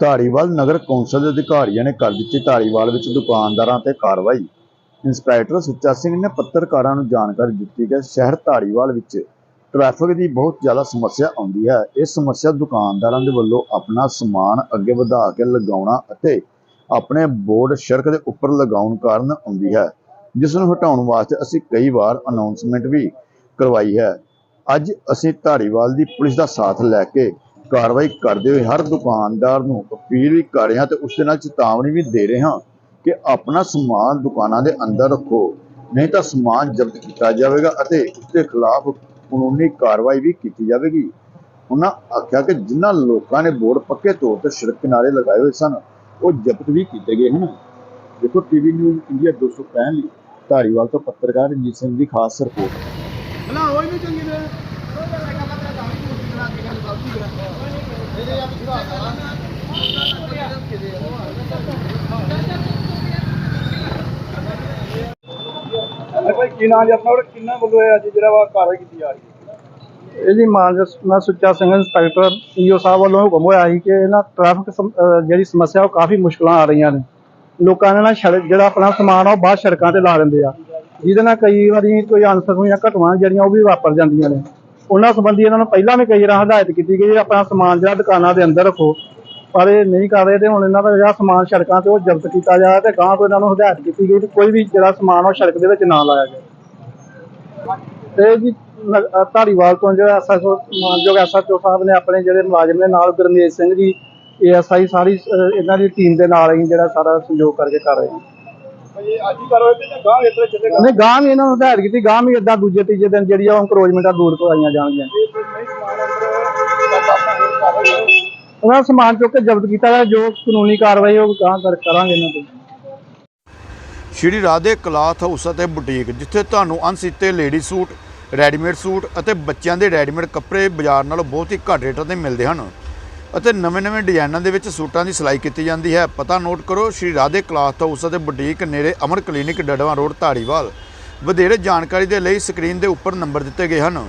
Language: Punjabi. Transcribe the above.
ਧਾਰੀਵਾਲ ਨਗਰ ਕੌਂਸਲ ਦੇ ਅਧਿਕਾਰੀਆਂ ਨੇ ਕਰ ਦਿੱਤੀ ਧਾਰੀਵਾਲ ਵਿੱਚ ਦੁਕਾਨਦਾਰਾਂ ਤੇ ਕਾਰਵਾਈ। ਇੰਸਪੈਕਟਰ ਸੁੱਚਾ ਸਿੰਘ ਨੇ ਪੱਤਰਕਾਰਾਂ ਨੂੰ ਜਾਣਕਾਰੀ ਦਿੱਤੀ ਕਿ ਸ਼ਹਿਰ ਧਾਰੀਵਾਲ ਵਿੱਚ ਟ੍ਰੈਫਿਕ ਦੀ ਬਹੁਤ ਜ਼ਿਆਦਾ ਸਮੱਸਿਆ ਆਉਂਦੀ ਹੈ। ਇਹ ਸਮੱਸਿਆ ਦੁਕਾਨਦਾਰਾਂ ਦੇ ਵੱਲੋਂ ਆਪਣਾ ਸਮਾਨ ਅੱਗੇ ਵਧਾ ਕੇ ਲਗਾਉਣਾ ਅਤੇ ਆਪਣੇ ਬੋਰਡ ਸੜਕ ਦੇ ਉੱਪਰ ਲਗਾਉਣ ਕਾਰਨ ਆਉਂਦੀ ਹੈ, ਜਿਸ ਨੂੰ ਹਟਾਉਣ ਵਾਸਤੇ ਅਸੀਂ ਕਈ ਵਾਰ ਅਨਾਉਂਸਮੈਂਟ ਵੀ ਕਰਵਾਈ ਹੈ। ਅੱਜ ਅਸੀਂ ਧਾਰੀਵਾਲ ਦੀ ਪੁਲਿਸ ਦਾ ਸਾਥ ਲੈ ਕੇ ਕਾਰਵਾਈ ਕਰਦੇ ਹੋਏ ਹਰ ਦੁਕਾਨਦਾਰ ਨੂੰ ਅਪੀਲ ਵੀ ਕਰ ਰਹੇ ਤੇ ਉਸ ਦੇ ਨਾਲ ਚੇਤਾਵਨੀ ਵੀ ਦੇ ਰਹੇ ਹਾਂ ਕਿ ਆਪਣਾ ਸਮਾਨ ਦੁਕਾਨਾਂ ਦੇ ਅੰਦਰ ਰੱਖੋ, ਨਹੀਂ ਤਾਂ ਸਮਾਨ ਜ਼ਬਤ ਕੀਤਾ ਜਾਵੇਗਾ ਅਤੇ ਉਸ ਦੇ ਖਿਲਾਫ ਕਾਨੂੰਨੀ ਕਾਰਵਾਈ ਵੀ ਕੀਤੀ ਜਾਵੇਗੀ। ਉਹਨਾਂ ਆਖਿਆ ਕਿ ਜਿਨ੍ਹਾਂ ਲੋਕਾਂ ਨੇ ਬੋਰਡ ਪੱਕੇ ਤੌਰ ਤੇ ਸੜਕ ਕਿਨਾਰੇ ਲਗਾਏ ਹੋਏ ਸਨ, ਉਹ ਜ਼ਬਤ ਵੀ ਕੀਤੇ ਗਏ ਹਨ। ਦੇਖੋ ਟੀਵੀ ਨਿਊਜ਼ ਇੰਡੀਆ 265 ਲਈ ਧਾਰੀਵਾਲ ਤੋਂ ਪੱਤਰਕਾਰ ਰਣਜੀਤ ਸਿੰਘ ਦੀ ਖਾਸ ਰਿਪੋਰਟ। ਨਾ ਹੋਈ ਨਹੀਂ ਚੰਗੀ ਨੇ ਉਹ ਤਾਂ ਲੱਗਾ ਲੱਗਾ ਤਾਂ ਵੀ ਕੁਰਸੀ ਬਣਾ ਕੇ ਗੱਲ ਬਾਬੂ ਕਰਾ ਇਹਦੇ ਆਪ ਸੁਧਾਰ ਕਰਾ ਭਾਈ, ਕੀ ਨਾਮ ਜੀ ਆਪਣਾ ਔਰ ਕਿੰਨਾ ਵੱਲੋਂ ਇਹ ਅੱਜ ਜਿਹੜਾ ਵਾ ਕਾਰਵਾਈ ਕੀਤੀ ਜਾ ਰਹੀ ਹੈ? ਇਹਦੀ ਮਾਨ ਮੈਂ ਸੁੱਚਾ ਸਿੰਘ, ਇੰਸਪੈਕਟਰ ਈਓ ਸਾਹਿਬ ਵੱਲੋਂ ਹੁਕਮ ਹੋਇਆ ਸੀ ਕਿ ਇਹਨਾਂ ਟ੍ਰੈਫਿਕ ਸਮ- ਅਹ ਜਿਹੜੀ ਸਮੱਸਿਆ ਉਹ ਕਾਫੀ ਮੁਸ਼ਕਲਾਂ ਆ ਰਹੀਆਂ ਨੇ। ਲੋਕਾਂ ਨੇ ਨਾ ਸੜਕ ਜਿਹੜਾ ਆਪਣਾ ਸਮਾਨ ਆ ਉਹ ਬਾਹਰ ਸੜਕਾਂ ਤੇ ਲਾ ਦਿੰਦੇ ਆ। ਜਿਹਦੇ ਨਾਲ ਕਈ ਵਾਰੀ ਕੋਈ ਅਨਸਖੀਆਂ ਘਟਨਾਵਾਂ ਜਿਹੜੀਆਂ ਉਹ ਵੀ ਵਾਪਰ ਜਾਂਦੀਆਂ ਨੇ। ਉਹਨਾਂ ਸੰਬੰਧੀ ਇਹਨਾਂ ਨੂੰ ਪਹਿਲਾਂ ਵੀ ਕਈ ਵਾਰ ਹਦਾਇਤ ਕੀਤੀ ਗਈ ਕਿ ਆਪਣਾ ਸਮਾਨ ਜਿਹੜਾ ਦੁਕਾਨਾਂ ਦੇ ਅੰਦਰ ਰੱਖੋ। ਪਰ ਇਹ ਨਹੀਂ ਕਰ ਰਹੇ ਤੇ ਹੁਣ ਇਹਨਾਂ ਦਾ ਜਿਹੜਾ ਸਮਾਨ ਸੜਕਾਂ ਤੇ ਉਹ ਜ਼ਬਤ ਕੀਤਾ ਜਾਏ ਤੇ ਗਾਂਹ ਤੋਂ ਇਹਨਾਂ ਨੂੰ ਹਦਾਇਤ ਕੀਤੀ ਗਈ ਕਿ ਕੋਈ ਵੀ ਜਿਹੜਾ ਸਮਾਨ ਉਹ ਸੜਕ ਦੇ ਵਿੱਚ ਨਾ ਲਾਇਆ ਜਾਏ ਤੇ ਜੀ ਧਾਰੀਵਾਲ ਤੋਂ ਜਿਹੜਾ ਐਸਐਸਓ ਮਾਨਯੋਗ ਐਸਐਚਓ ਸਾਹਿਬ ਨੇ ਆਪਣੇ ਜਿਹੜੇ ਮੁਲਾਜ਼ਮ ਨੇ ਨਾਲ ਗੁਰਮੇਜ ਸਿੰਘ ਜੀ ਏਐਸਆਈ ਸਾਰੀ ਇਹਨਾਂ ਦੀ ਟੀਮ ਦੇ ਨਾਲ ਅਸੀਂ ਜਿਹੜਾ ਸਾਰਾ ਸੰਯੋਗ ਕਰਕੇ ਕਰ ਰਹੇ ਹਾਂ ਗਾਂ ਨਹੀਂ ਗਾਂ ਵੀ ਇਹਨਾਂ ਨੂੰ ਹਦਾਇਤ ਕੀਤੀ ਗਾਂ ਵੀ ਏਦਾਂ ਦੂਜੇ ਤੀਜੇ ਦਿਨ ਜਿਹੜੀ ਆ ਇੰਕਰੋਚਮੈਂਟਾਂ ਦੂਰ ਕਰਵਾਈਆਂ ਜਾਣਗੀਆਂ। ਉਹਨਾਂ ਦਾ ਸਮਾਨ ਚੁੱਕ ਕੇ ਜ਼ਬਤ ਕੀਤਾ ਗਿਆ ਜੋ ਕਾਨੂੰਨੀ ਕਾਰਵਾਈ ਉਹ ਗਾਂ ਕਰ, ਕਰਾਂਗੇ ਇਹਨਾਂ ਤੇ। ਸ਼੍ਰੀ ਰਾਧੇ ਕਲਾਥ ਹਾਊਸ ਅਤੇ ਬੁਟੀਕ, ਜਿੱਥੇ ਤੁਹਾਨੂੰ ਅਣਸੀਤੇ ਲੇਡੀ ਸੂਟ, ਰੈਡੀਮੇਡ ਸੂਟ ਅਤੇ ਬੱਚਿਆਂ ਦੇ ਰੈਡੀਮੇਡ ਕੱਪੜੇ ਬਾਜ਼ਾਰ ਨਾਲੋਂ ਬਹੁਤ ਹੀ ਘੱਟ ਰੇਟਾਂ ਤੇ ਮਿਲਦੇ ਹਨ ਅਤੇ ਨਵੇਂ-ਨਵੇਂ ਡਿਜ਼ਾਈਨਾਂ ਦੇ ਵਿੱਚ ਸੂਟਾਂ ਦੀ ਸਿਲਾਈ ਕੀਤੀ ਜਾਂਦੀ ਹੈ। ਪਤਾ ਨੋਟ ਕਰੋ, ਸ਼੍ਰੀ ਰਾਧੇ ਕਲਾਥ ਹਾਊਸ ਅਤੇ ਬੁਟੀਕ ਨੇੜੇ ਅਮਰ ਕਲੀਨਿਕ ਡੜਵਾ ਰੋਡ, ਧਾਰੀਵਾਲ। ਵਧੇਰੇ ਜਾਣਕਾਰੀ ਦੇ ਲਈ ਸਕਰੀਨ ਦੇ ਉੱਪਰ ਨੰਬਰ ਦਿੱਤੇ ਗਏ ਹਨ।